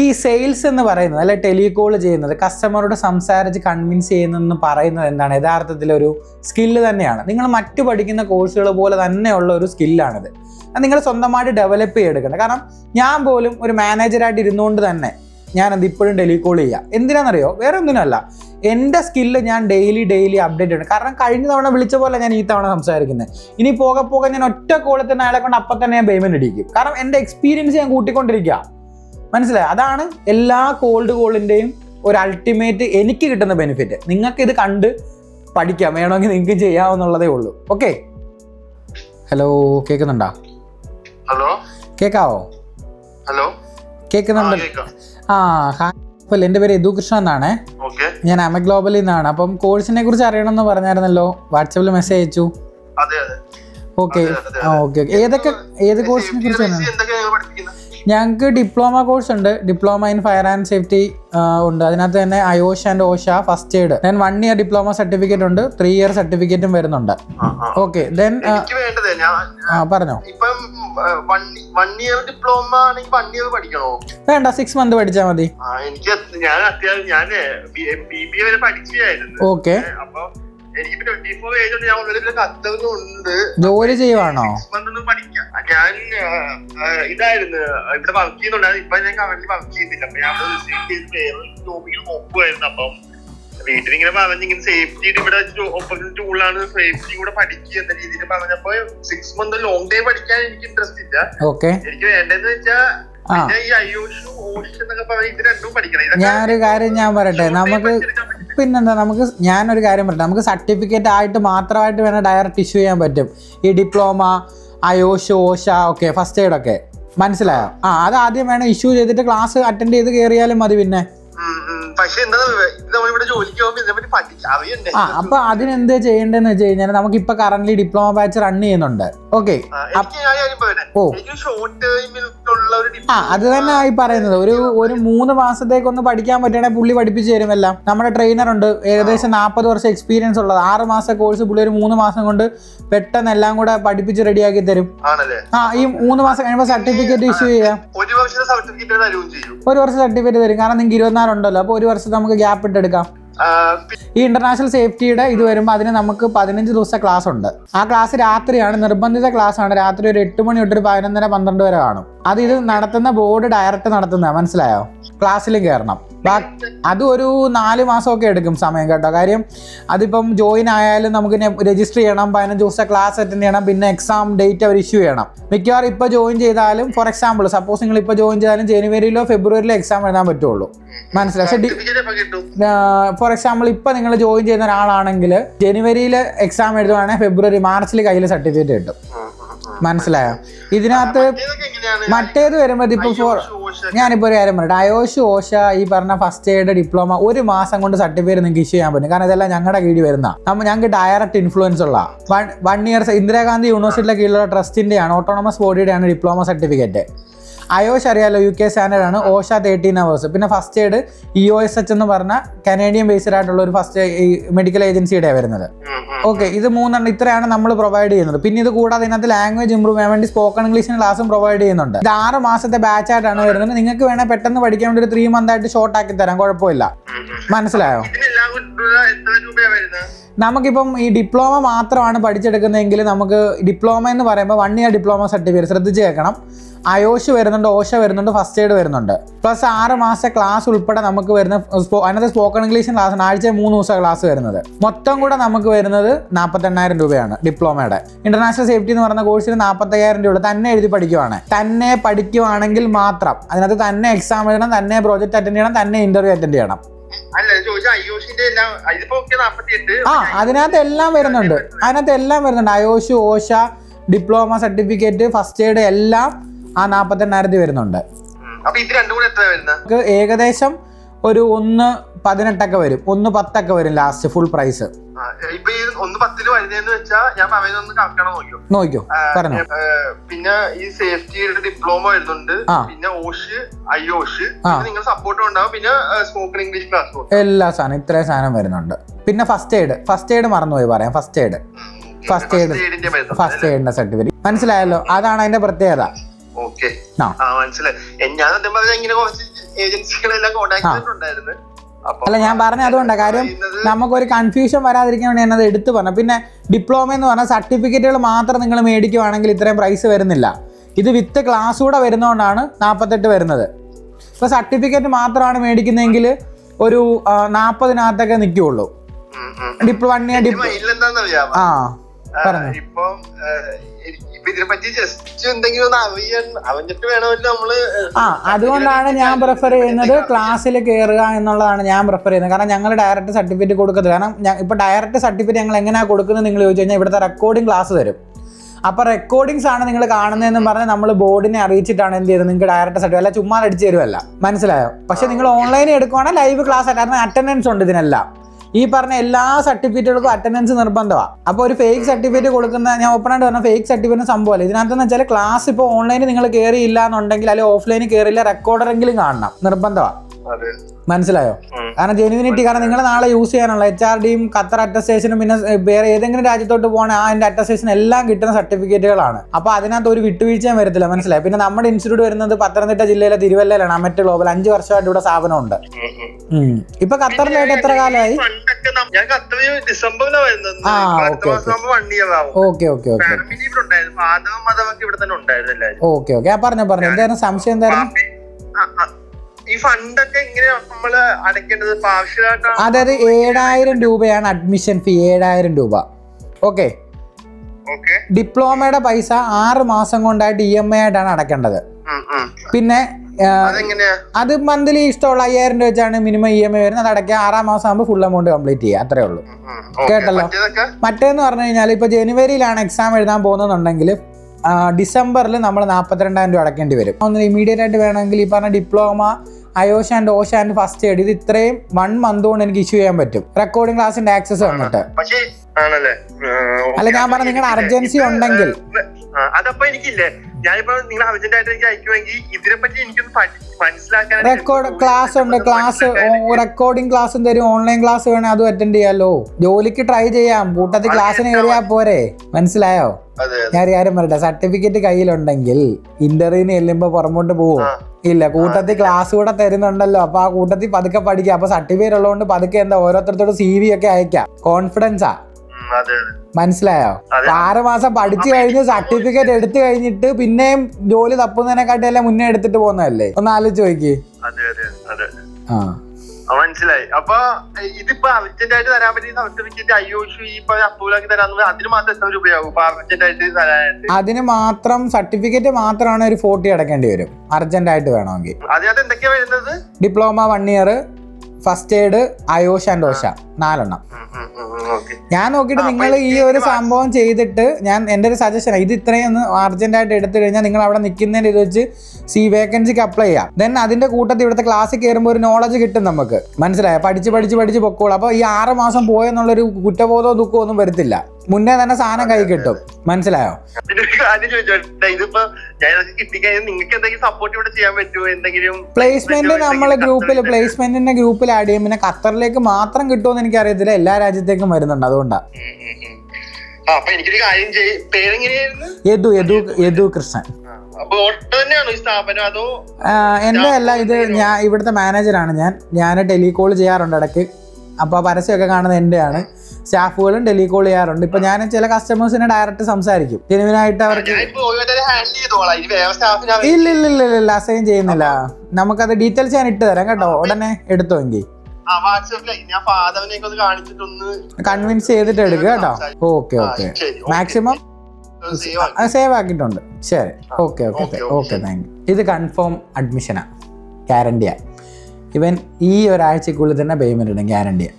ഈ സെയിൽസ് എന്ന് പറയുന്നത് അല്ലെ ടെലികോൾ ചെയ്യുന്നത് കസ്റ്റമറോട് സംസാരിച്ച് കൺവിൻസ് ചെയ്യുന്നതെന്ന് പറയുന്നത് എന്താണ്? യഥാർത്ഥത്തിൽ ഒരു സ്കില്ല് തന്നെയാണ്. നിങ്ങൾ മറ്റു പഠിക്കുന്ന കോഴ്സുകൾ പോലെ തന്നെയുള്ള ഒരു സ്കില്ലാണിത് അത് നിങ്ങൾ സ്വന്തമായിട്ട് ഡെവലപ്പ് ചെയ്തെടുക്കണം. കാരണം ഞാൻ പോലും ഒരു മാനേജറായിട്ട് ഇരുന്നുകൊണ്ട് തന്നെ ഞാൻ അത് ഇപ്പോഴും ടെലികോൾ ചെയ്യുക എന്തിനാണെന്നറിയോ? വേറെ ഒന്നിനല്ല എന്റെ സ്കില്ല് ഞാൻ ഡെയിലി ഡെയിലി അപ്ഡേറ്റ് ചെയ്യണം. കാരണം കഴിഞ്ഞ തവണ വിളിച്ച പോലെ ഞാൻ ഈ തവണ സംസാരിക്കുന്നത് ഇനി പോകെ പോകെ ഞാൻ ഒറ്റ കോളിൽ തന്നെ അയാളെ കൊണ്ട് അപ്പം തന്നെ ഞാൻ പേയ്മെന്റ് അടിക്കും. കാരണം എന്റെ എക്സ്പീരിയൻസ് ഞാൻ കൂട്ടിക്കൊണ്ടിരിക്കുക മനസ്സിലായി? അതാണ് എല്ലാ കോൾഡ് കോളിന്റെയും ഒരു അൾട്ടിമേറ്റ് എനിക്ക് കിട്ടുന്ന ബെനിഫിറ്റ് നിങ്ങൾക്ക് ഇത് കണ്ട് പഠിക്കാം. വേണമെങ്കിൽ നിങ്ങൾക്ക് ചെയ്യാവുന്നുള്ളതേ ഉള്ളൂ. ഓക്കെ ഹലോ കേൾക്കുന്നുണ്ടോ ഹലോ കേൾക്കാവോ ഹലോ കേൾക്കുന്നുണ്ട് ആ ഹാപ്പല്ല എന്റെ പേര് യദു കൃഷ്ണ എന്നാണേ ഞാൻ അമ ഗ്ലോബലിൽ നിന്നാണ്. അപ്പം കോഴ്സിനെ കുറിച്ച് അറിയണമെന്ന് പറഞ്ഞായിരുന്നല്ലോ. വാട്സപ്പിൽ മെസ്സേജ് അയച്ചു. ഓക്കെ ഓക്കെ ഏതൊക്കെ ഏത് കോഴ്സിനെ കുറിച്ചാണ് ഞങ്ങൾക്ക് ഡിപ്ലോമ കോഴ്സ് ഉണ്ട്. Diploma in fire and safety ഉണ്ട്. അതിനകത്ത് തന്നെ IOSH and OSHA first aid then one year diploma certificate ഉണ്ട്. ത്രീ ഇയർ സർട്ടിഫിക്കറ്റും വരുന്നുണ്ട്. ഓക്കെ ദെൻ പറഞ്ഞോ. ഡിപ്ലോമ വേണ്ട സിക്സ് മന്ത് പഠിച്ചാൽ മതി. എനിക്ക് ഞാൻ അത്യാവശ്യം ഞാൻ ബി ബി വരെ പഠിക്കുകയായിരുന്നു. ഓക്കെ എനിക്ക് ട്വന്റി ഫോർ ഏജ് ഉണ്ട് ഞാൻ ഒന്നിലും കത്തുന്നുണ്ട് ജോലി ചെയ്യുവാണോ? ഒന്നും പഠിക്കാം. ഞാൻ ഇതായിരുന്നു. ഇവിടെ വർക്ക് ചെയ്യുന്നുണ്ടായിരുന്നു ഇപ്പൊ ഞാൻ കറന്റ് വർക്ക് ചെയ്യുന്നില്ല. അപ്പൊ ഞാൻ ജോബിൽ നോക്കുമായിരുന്നു അപ്പം വീട്ടിലിങ്ങനെ പറഞ്ഞ് ഇങ്ങനെ സേഫ്റ്റി ഇവിടെ ഓപ്പർച്യൂണിറ്റി കൂടുതലാണ് സേഫ്റ്റി കൂടെ പഠിക്കുക എന്ന രീതിയിൽ പറഞ്ഞപ്പോ സിക്സ് മന്ത് ലോങ് ടൈം പഠിക്കാൻ എനിക്ക് ഇൻട്രസ്റ്റ് ഇല്ല. ഓക്കെ എനിക്ക് വേണ്ടതെന്ന് വെച്ചാൽ ഈ അയോഷു ഓഷ് എന്നൊക്കെ പറഞ്ഞ ഇത് രണ്ടും പഠിക്കണം. ഞാനൊരു കാര്യം ഞാൻ പറയട്ടെ. നമുക്ക്. പിന്നെന്താ നമുക്ക് ഞാനൊരു കാര്യം പറയട്ടെ. നമുക്ക് സർട്ടിഫിക്കറ്റ് ആയിട്ട് മാത്രമായിട്ട് വേണം ഡയറക്റ്റ് ഇഷ്യൂ ചെയ്യാൻ പറ്റും. ഈ diploma IOSH OSHA okay first aid ഒക്കെ. മനസ്സിലായോ? ആ അത് ആദ്യം വേണം ഇഷ്യൂ ചെയ്തിട്ട് ക്ലാസ് അറ്റൻഡ് ചെയ്ത് കയറിയാലും മതി പിന്നെ. പക്ഷെ എന്താ ഇത് നമ്മളിവിടെ ജോലിക്ക് പോകുമ്പോ ഇതിനെ പറ്റി പഠിക്കാം അറിയണ്ടേ? ആ അപ്പൊ അതിനെന്ത് ചെയ്യേണ്ടതെന്ന് വെച്ച് കഴിഞ്ഞാൽ നമുക്ക് ഇപ്പൊ കറന്റ് ഡിപ്ലോമ ബാച്ച് റൺ ചെയ്യുന്നുണ്ട്. ഓക്കെ ആ, അത് തന്നെ ആയി പറയുന്നത്. ഒരു ഒരു മൂന്ന് മാസത്തേക്ക് ഒന്ന് പഠിക്കാൻ പറ്റുകയാണെങ്കിൽ പുള്ളി പഠിപ്പിച്ചു തരുമെല്ലാം നമ്മുടെ ട്രെയിനർ ഉണ്ട്. ഏകദേശം നാൽപ്പത് വർഷം എക്സ്പീരിയൻസ് ഉള്ളത്. ആറ് മാസം കോഴ്സ് പുള്ളി ഒരു മൂന്ന് മാസം കൊണ്ട് പെട്ടെന്ന് എല്ലാം കൂടെ പഠിപ്പിച്ച് റെഡിയാക്കി തരും. ആണല്ലേ? ആ ഈ മൂന്ന് മാസം കഴിയുമ്പോൾ സർട്ടിഫിക്കറ്റ് ഇഷ്യൂ ചെയ്യാം. ഒരു വർഷത്തെ സർട്ടിഫിക്കറ്റ് തരുകയും ചെയ്യും. ഒരു വർഷം സർട്ടിഫിക്കറ്റ് തരും. കാരണം നിങ്ങൾക്ക് ഇരുപത്തിനാല് ഉണ്ടല്ലോ. അപ്പോൾ ഒരു വർഷം നമുക്ക് ഗ്യാപ്പ് ഇട്ടെടുക്കാം. എടുക്കാം ഈ ഇന്റർനാഷണൽ സേഫ്റ്റിയുടെ ഇത് വരുമ്പോൾ അതിന് നമുക്ക് പതിനഞ്ച് ദിവസത്തെ ക്ലാസ് ഉണ്ട്. ആ ക്ലാസ് രാത്രിയാണ് നിർബന്ധിത ക്ലാസ് ആണ്. രാത്രി ഒരു എട്ട് മണി തൊട്ട് ഒരു പതിനൊന്നര പന്ത്രണ്ട് വരെ കാണും. അത് ഇത് നടത്തുന്ന ബോർഡ് ഡയറക്റ്റ് നടത്തുന്ന മനസ്സിലായോ? ക്ലാസ്സിൽ കയറണം അത് ഒരു നാല് മാസമൊക്കെ എടുക്കും സമയം കേട്ടോ. കാര്യം അതിപ്പം ജോയിൻ ആയാലും നമുക്ക് രജിസ്റ്റർ ചെയ്യണം പതിനഞ്ച് ദിവസത്തെ ക്ലാസ് അറ്റൻഡ് ചെയ്യണം പിന്നെ എക്സാം ഡേറ്റ് അവർ ഇഷ്യൂ ചെയ്യണം. മിക്കവാറും ഇപ്പോൾ ജോയിൻ ചെയ്താലും ഫോർ എക്സാമ്പിൾ സപ്പോസ് നിങ്ങൾ ഇപ്പോൾ ജോയിൻ ചെയ്താലും ജനുവരിയിലോ ഫെബ്രുവരിയിലോ എക്സാം എഴുതാൻ പറ്റുള്ളൂ. മനസ്സിലായി? പക്ഷേ ഫോർ എക്സാമ്പിൾ ഇപ്പോൾ നിങ്ങൾ ജോയിൻ ചെയ്യുന്ന ഒരാളാണെങ്കിൽ ജനുവരിയിൽ എക്സാം എഴുതുവാണെങ്കിൽ ഫെബ്രുവരി മാർച്ചിൽ കയ്യിൽ സർട്ടിഫിക്കറ്റ് കിട്ടും. മനസ്സിലായോ? ഇതിനകത്ത് മറ്റേത് വരുമ്പോൾ ഇപ്പോൾ ഫോർ ഞാനിപ്പോൾ ഒരു കാര്യം പറയട്ടെ. അയോഷ് ഓഷ ഈ പറഞ്ഞ ഫസ്റ്റ് എയ്ഡ് ഡിപ്ലോമ ഒരു മാസം കൊണ്ട് സർട്ടിഫിക്കറ്റ് നിങ്ങൾക്ക് ഇഷ്യൂ ചെയ്യാൻ പറ്റും. കാരണം ഇതെല്ലാം ഞങ്ങളുടെ കീഴിൽ വരുന്ന. നമ്മൾ ഞങ്ങൾക്ക് ഡയറക്റ്റ് ഇൻഫ്ലുവൻസ് ഉള്ള. വൺ വൺ ഇയർ ഇന്ദിരാഗാന്ധി യൂണിവേഴ്സിറ്റിയിലെ കീഴിലുള്ള ട്രസ്റ്റിന്റെയാണ് ഓട്ടോണമസ് ബോഡിയുടെയാണ് ഡിപ്ലോമ സർട്ടിഫിക്കറ്റ് അയോഷ് അറിയാലോ യു കെ സ്റ്റാൻഡേർഡ് ആണ്. ഓഷ തേർട്ടീൻ അവേഴ്സ് പിന്നെ first aid E O S H എന്ന് പറഞ്ഞ കനേഡിയൻ ബേസ്ഡ് ആയിട്ടുള്ള ഒരു ഫസ്റ്റ് മെഡിക്കൽ ഏജൻസിയുടെ വരുന്നത്. ഓക്കെ ഇത് മൂന്നെണ്ണം ഇത്രയാണ് നമ്മൾ പ്രൊവൈഡ് ചെയ്യുന്നത്. പിന്നെ ഇത് കൂടാതെ ഇതിനകത്ത് ലാംഗ്വേജ് ഇമ്പ്രൂവ് ചെയ്യാൻ വേണ്ടി സ്പോക്കൺ ഇംഗ്ലീഷിന് ക്ലാസ്സും പ്രൊവൈഡ് ചെയ്യുന്നുണ്ട്. ഇത് ആറ് മാസത്തെ ബാച്ച് ആയിട്ടാണ് വരുന്നത്. നിങ്ങൾക്ക് വേണമെങ്കിൽ പെട്ടെന്ന് പഠിക്കാൻ വേണ്ടി ഒരു ത്രീ മന്ത് ആയിട്ട് ഷോർട്ട് ആക്കി തരാം. കുഴപ്പമില്ല. മനസ്സിലായോ? നമുക്കിപ്പം ഈ ഡിപ്ലോമ മാത്രമാണ് പഠിച്ചെടുക്കുന്നതെങ്കിൽ നമുക്ക് ഡിപ്ലോമ എന്ന് പറയുമ്പോൾ വൺ ഇയർ ഡിപ്ലോമ സർട്ടിഫിക്കറ്റ് ശ്രദ്ധിച്ച് കേൾക്കണം അയോഷ് വരുന്നുണ്ട് ഓഷ വരുന്നുണ്ട് ഫസ്റ്റ് എയ്ഡ് വരുന്നുണ്ട് പ്ലസ് ആറ് മാസത്തെ ക്ലാസ് ഉൾപ്പെടെ നമുക്ക് വരുന്ന അതിനകത്ത് സ്പോക്കൺ ഇംഗ്ലീഷ് ക്ലാസ് ആണ് ആഴ്ച മൂന്ന് ദിവസം ക്ലാസ് വരുന്നത് മൊത്തം കൂടെ നമുക്ക് വരുന്നത് നാൽപ്പത്തെണ്ണായിരം രൂപയാണ് ഡിപ്ലോമയുടെ ഇന്റർനാഷണൽ സേഫ്റ്റി എന്ന് പറയുന്ന കോഴ്സിന് നാൽപ്പത്തയ്യായിരം രൂപ തന്നെ എഴുതി പഠിക്കുവാണ് തന്നെ പഠിക്കുവാണെങ്കിൽ മാത്രം അതിനകത്ത് തന്നെ എക്സാം എഴുതണം തന്നെ പ്രോജക്റ്റ് അറ്റൻഡ് ചെയ്യണം തന്നെ ഇന്റർവ്യൂ അറ്റൻഡ് ചെയ്യണം ആ അതിനകത്ത് എല്ലാം വരുന്നുണ്ട്. അതിനകത്ത് എല്ലാം വരുന്നുണ്ട്. IOSH OSHA diploma certificate first aid എല്ലാം ആ നാപ്പത്തെണ്ണായിരത്തി വരുന്നുണ്ട്. ഏകദേശം ഒരു ഒന്ന് പതിനെട്ടൊക്കെ വരും. ഒന്ന് പത്തൊക്കെ വരും ലാസ്റ്റ് ഫുൾ പ്രൈസ് ഇപ്പൊ ഈ ഒന്ന് പത്തിൽ വരുന്നതെന്ന് വെച്ചാൽ ഞാൻ പറയുന്നത് ഒന്ന് കറക്കണം നോക്കിയോ നോക്കിയോ പറഞ്ഞോ. പിന്നെ ഈ സേഫ്റ്റിയുടെ ഡിപ്ലോമ വരുന്നുണ്ട്. പിന്നെ ഓഷ് ഐ ഓഷ് നിങ്ങൾ സപ്പോർട്ടും ഉണ്ടാവും. പിന്നെ സ്പോക്കൺ ഇംഗ്ലീഷ് ക്ലാസ് എല്ലാ സാധനം ഇത്രയും സാധനം വരുന്നുണ്ട്. പിന്നെ ഫസ്റ്റ് എയ്ഡ് ഫസ്റ്റ് എയ്ഡ് മറന്നുപോയി പറയാം first aid first aid first എയ്ഡിന്റെ certificate മനസ്സിലായല്ലോ? അതാണ് അതിന്റെ പ്രത്യേകത. ഓക്കെ ആ. മനസ്സിലായി. ഞാൻ സത്യം പറഞ്ഞാൽ ഇങ്ങനെ കുറച്ച് ഏജൻസികളെല്ലാം കോൺടാക്ട്. ചെയ്തിട്ടുണ്ടായിരുന്നു. അല്ല ഞാൻ പറഞ്ഞ അതുകൊണ്ടാണ് കാര്യം നമുക്ക് ഒരു കൺഫ്യൂഷൻ വരാതിരിക്കാൻ വേണ്ടി ഞാനത് എടുത്തു പറഞ്ഞു പിന്നെ ഡിപ്ലോമ എന്ന് പറഞ്ഞാൽ സർട്ടിഫിക്കറ്റുകൾ മാത്രം നിങ്ങൾ മേടിക്കുവാണെങ്കിൽ ഇത്രയും പ്രൈസ് വരുന്നില്ല. ഇത് വിത്ത് ക്ലാസ് കൂടെ വരുന്നതുകൊണ്ടാണ് നാൽപ്പത്തെട്ട് വരുന്നത്. ഇപ്പോൾ സർട്ടിഫിക്കറ്റ് മാത്രമാണ് മേടിക്കുന്നതെങ്കിൽ ഒരു നാൽപ്പതിനകത്തൊക്കെ നിൽക്കുകയുള്ളൂ. ഡിപ്ലോ വൺ ഇയർ ഡിപ്ലോ ആ പറഞ്ഞു. ഇപ്പം ആ, അതുകൊണ്ടാണ് ഞാൻ പ്രിഫർ ചെയ്യുന്നത് ക്ലാസ്സിൽ കയറുക എന്നുള്ളതാണ് ഞാൻ പ്രിഫർ ചെയ്യുന്നത്. കാരണം ഞങ്ങൾ ഡയറക്റ്റ് സർട്ടിഫിക്കറ്റ് കൊടുക്കുന്നത് കാരണം ഇപ്പൊ ഡയറക്റ്റ് സർട്ടിഫിക്കറ്റ് ഞങ്ങൾ എങ്ങനെയാണ് കൊടുക്കുന്നത് നിങ്ങൾ ചോദിച്ചു കഴിഞ്ഞാൽ ഇവിടുത്തെ റെക്കോർഡിംഗ് ക്ലാസ് തരും. അപ്പോൾ റെക്കോർഡിങ്സ് ആണ് നിങ്ങൾ കാണുന്നതെന്ന് പറഞ്ഞാൽ നമ്മൾ ബോർഡിനെ അറിയിച്ചിട്ടാണ് എന്ത് ചെയ്യുന്നത്? നിങ്ങൾക്ക് ഡയറക്റ്റ് സർട്ടിഫിക്കറ്റ് അല്ല ചുമ്മാ അടിച്ചു തരുമല്ല മനസ്സിലായോ? പക്ഷെ നിങ്ങൾ ഓൺലൈനിൽ എടുക്കുവാണെങ്കിൽ ലൈവ് ക്ലാസ് കാരണം അറ്റൻഡൻസ് ഉണ്ട് ഇതിനെല്ലാം. ഈ പറഞ്ഞ എല്ലാ സർട്ടിഫിക്കറ്റുകൾക്കും അറ്റൻഡൻസ് നിർബന്ധമാണ് അപ്പോൾ ഒരു ഫേക്ക് സർട്ടിഫിക്കറ്റ് കൊടുക്കുന്ന ഞാൻ ഓപ്പൺ ആയിട്ട് പറഞ്ഞ ഫേക്ക് സർട്ടിഫിക്കറ്റ് സംഭവമല്ല. ഇതിനകത്തെന്ന് വെച്ചാൽ ക്ലാസ് ഇപ്പോൾ ഓൺലൈനിൽ നിങ്ങൾ കയറിയില്ല എന്നുണ്ടെങ്കിൽ അല്ലെങ്കിൽ ഓഫ്ലൈനിൽ കയറിയില്ല റെക്കോർഡറെങ്കിലും കാണണം. നിർബന്ധമാണ് മനസ്സിലായോ. കാരണം ജെനുവിനിറ്റി കാരണം നിങ്ങൾ നാളെ യൂസ് ചെയ്യാനുള്ള എച്ച് ആർ ഡിയും ഖത്തർ അറ്റസ്റ്റേഷനും പിന്നെ വേറെ ഏതെങ്കിലും രാജ്യത്തോട്ട് പോകണ ആ അതിന്റെ അറ്റസ്റ്റേഷൻ എല്ലാം കിട്ടുന്ന സർട്ടിഫിക്കറ്റുകളാണ് അപ്പൊ അതിനകത്ത് ഒരു വിട്ടുവീഴ്ചയും വരത്തില്ല മനസ്സിലായി? പിന്നെ നമ്മുടെ ഇൻസ്റ്റിറ്റ്യൂട്ട് വരുന്നത് പത്തനംതിട്ട ജില്ലയിലെ തിരുവല്ലയിലാണ് അമറ്റ് ഗ്ലോബൽ അഞ്ച് വർഷമായിട്ട് ഇവിടെ സ്ഥാപനമുണ്ട്. ഇപ്പൊ ഖത്തറിലായിട്ട് എത്ര കാലമായി? ആ, okay okay. Okay okay okay ആ പറഞ്ഞോ പറഞ്ഞോ. എന്തായിരുന്നു സംശയം എന്തായിരുന്നു. ഈ ഫണ്ടൊക്കെ ഇങ്ങനെയാണ് നമ്മൾ അടയ്ക്കേണ്ടത് പാർഷ്യലായിട്ടാണ് അതായത് ഏഴായിരം രൂപയാണ് അഡ്മിഷൻ ഫീ ഏഴായിരം രൂപ. ഓക്കെ. ഡിപ്ലോമയുടെ പൈസ ആറ് മാസം കൊണ്ടായിട്ട് ഇ എം ഐ ആയിട്ടാണ് അടക്കേണ്ടത് പിന്നെ അത് മന്ത്ലി ഇഷ്ടമുള്ള അയ്യായിരം രൂപ വെച്ചാണ് മിനിമം ഇ എം ഐ വരുന്നത്. അത് അടയ്ക്കുക ആറാം മാസം ആകുമ്പോൾ ഫുൾ എമൗണ്ട് കംപ്ലീറ്റ് ചെയ്യുക. അത്രേ ഉള്ളൂ. കേട്ടല്ലോ. മറ്റേന്ന് പറഞ്ഞു കഴിഞ്ഞാൽ ഇപ്പോൾ ജനുവരിയിലാണ് എക്സാം എഴുതാൻ പോകുന്നതെന്നുണ്ടെങ്കിൽ ഡിസംബറിൽ നമ്മൾ നാൽപ്പത്തിരണ്ടായിരം രൂപ അടക്കേണ്ടി വരും. ഒന്ന് ഇമീഡിയറ്റ് ആയിട്ട് വേണമെങ്കിൽ ഈ പറഞ്ഞ diploma IOSH and OSHA and first aid ഇത് ഇത്രയും വൺ മന്ത് കൊണ്ട് എനിക്ക് ഇഷ്യൂ ചെയ്യാൻ പറ്റും. റെക്കോർഡിംഗ് ക്ലാസിന്റെ ആക്സസ് വന്നിട്ട് അല്ല, ഞാൻ പറഞ്ഞ നിങ്ങളുടെ അർജൻസി ഉണ്ടെങ്കിൽ. അതപ്പോ എനിക്കില്ലേ? ഞാനിപ്പോ നിങ്ങൾ അർജന്റ് ആയിട്ട് എനിക്ക് അയക്കുമെങ്കിൽ ഇതിനെ പറ്റി എനിക്കൊന്ന് മനസ്സിലാക്കാൻ റെക്കോർഡ് ക്ലാസ് ഉണ്ട്. ക്ലാസ് റെക്കോർഡിംഗ് ക്ലാസ്സും തരും ഓൺലൈൻ ക്ലാസ് വേണേ അതും അറ്റൻഡ് ചെയ്യാലോ. ജോലിക്ക് ട്രൈ ചെയ്യാം. കൂട്ടത്തിൽ ക്ലാസ്സിന് കയറിയാ പോരെ. മനസ്സിലായോ? ഞാൻ കാര്യം പറയട്ടെ. സർട്ടിഫിക്കറ്റ് കയ്യിലുണ്ടെങ്കിൽ ഇന്റർവ്യൂവിന് ചെല്ലുമ്പോ പുറമോട്ട് പോവും. ഇല്ല കൂട്ടത്തിൽ ക്ലാസ് കൂടെ തരുന്നുണ്ടല്ലോ. അപ്പൊ ആ കൂട്ടത്തിൽ പതുക്കെ പഠിക്കാം. അപ്പൊ സർട്ടിഫിക്കറ്റ് ഉള്ളതുകൊണ്ട് പതുക്കെ എന്താ ഓരോരുത്തരത്തോട് സി വി ഒക്കെ അയക്കാം. കോൺഫിഡൻസാ മനസ്സിലായോ? അതെ. അപ്പൊ ആറ് മാസം പഠിച്ചു കഴിഞ്ഞ് സർട്ടിഫിക്കറ്റ് എടുത്തു കഴിഞ്ഞിട്ട് പിന്നെയും ജോലി തപ്പുന്നതിനെക്കാട്ടിയെല്ലാം മുന്നേ എടുത്തിട്ട് പോകുന്നതല്ലേ? ഒന്ന് ആലോചിച്ച് നോക്കി ആ. മനസ്സിലായി. അപ്പൊ ഇതിപ്പോ അർജന്റ് ആയിട്ട് തരാൻ പറ്റിയ സർട്ടിഫിക്കറ്റ് അയ്യോഷു ഇപ്പൊ അപ്രൂവലാക്കി തരാന്ന് അതിന് മാത്രം എത്ര രൂപയാകും അർജന്റ് ആയിട്ട് തരാനായിട്ട്? അതിന് മാത്രം സർട്ടിഫിക്കറ്റ് മാത്രമാണ് ഒരു ഫോർട്ടി അടക്കേണ്ടി വരും. അർജന്റ് ആയിട്ട് വേണമെങ്കിൽ. അതിനകത്ത് എന്തൊക്കെയാ വരുന്നത്? Diploma one year first aid IOSH and OSHA. നാലെണ്ണം. ഞാൻ നോക്കിയിട്ട് നിങ്ങൾ ഈ ഒരു സംഭവം ചെയ്തിട്ട് ഞാൻ എന്റെ ഒരു സജഷൻ ഇത് ഇത്രയും ഒന്ന് ആയിട്ട് എടുത്തു കഴിഞ്ഞാൽ നിങ്ങൾ അവിടെ നിൽക്കുന്നതിന് ഇത് വെച്ച് സി വേക്കൻസിക്ക് അപ്ലൈ ചെയ്യാം. ദെൻ അതിന്റെ കൂട്ടത്തിൽ ഇവിടുത്തെ ക്ലാസ്സിൽ കയറുമ്പോൾ ഒരു നോളജ് കിട്ടും നമുക്ക്. മനസ്സിലായോ? പഠിച്ച് പഠിച്ച് പഠിച്ച് പൊക്കോളൂ. അപ്പോൾ ഈ ആറ് മാസം പോയെന്നുള്ളൊരു കുറ്റബോധമോ ദുഃഖമോ ഒന്നും വരത്തില്ല. മുന്നേ തന്നെ സാധനം കൈ കിട്ടും. മനസ്സിലായോ? ഇതിപ്പോ നിങ്ങൾക്ക് എന്തെങ്കിലും സപ്പോർട്ട് ഇവിടെ ചെയ്യാൻ പറ്റുമോ? എന്തെങ്കിലും പ്ലേസ്മെന്റ് നമ്മളെ ഗ്രൂപ്പിൽ പ്ലേസ്മെന്റിന്റെ ഗ്രൂപ്പിൽ ആഡ് ചെയ്യും. പിന്നെ ഖത്തറിലേക്ക് മാത്രം കിട്ടുമെന്ന് എനിക്ക് അറിയത്തില്ല എല്ലാ രാജ്യത്തേക്കും വരുന്നുണ്ട്. അതുകൊണ്ടാ. യദു യദു യദു കൃഷ്ണൻ. എന്റെ അല്ല ഇത് ഞാൻ ഇവിടുത്തെ മാനേജറാണ് ഞാൻ. ഞാൻ ടെലികോൾ ചെയ്യാറുണ്ട് ഇടയ്ക്ക്. അപ്പോൾ പരസ്യമൊക്കെ കാണുന്നത് എന്റെയാണ് സ്റ്റാഫുകളും ടെലികോൾ ചെയ്യാറുണ്ട്. ഇപ്പൊ ഞാൻ ചില കസ്റ്റമേഴ്സിനെ ഡയറക്റ്റ് സംസാരിക്കും. ജെനുവിനായിട്ട് അവർക്ക് ഇല്ല ഇല്ല ഇല്ല ഇല്ല ഇല്ല അസൈൻ ചെയ്യുന്നില്ല. നമുക്കത് ഡീറ്റെയിൽസ് ഞാൻ ഇട്ട് തരാം കേട്ടോ. ഉടനെ എടുത്തോ എങ്കിൽ കൺവിൻസ് ചെയ്തിട്ട് എടുക്കുക കേട്ടോ. Okay okay. മാക്സിമം സേവ് ആക്കി. സേവ് ആക്കിയിട്ടുണ്ട്. ശരി. Okay okay okay. Thank you ഇത് കൺഫേം അഡ്മിഷനാണ് ഗ്യാരണ്ടിയാണ് ഇവൻ ഈ ഒരാഴ്ചക്കുള്ളിൽ തന്നെ പേയ്മെന്റ് ഇടും ഗ്യാരണ്ടിയാണ്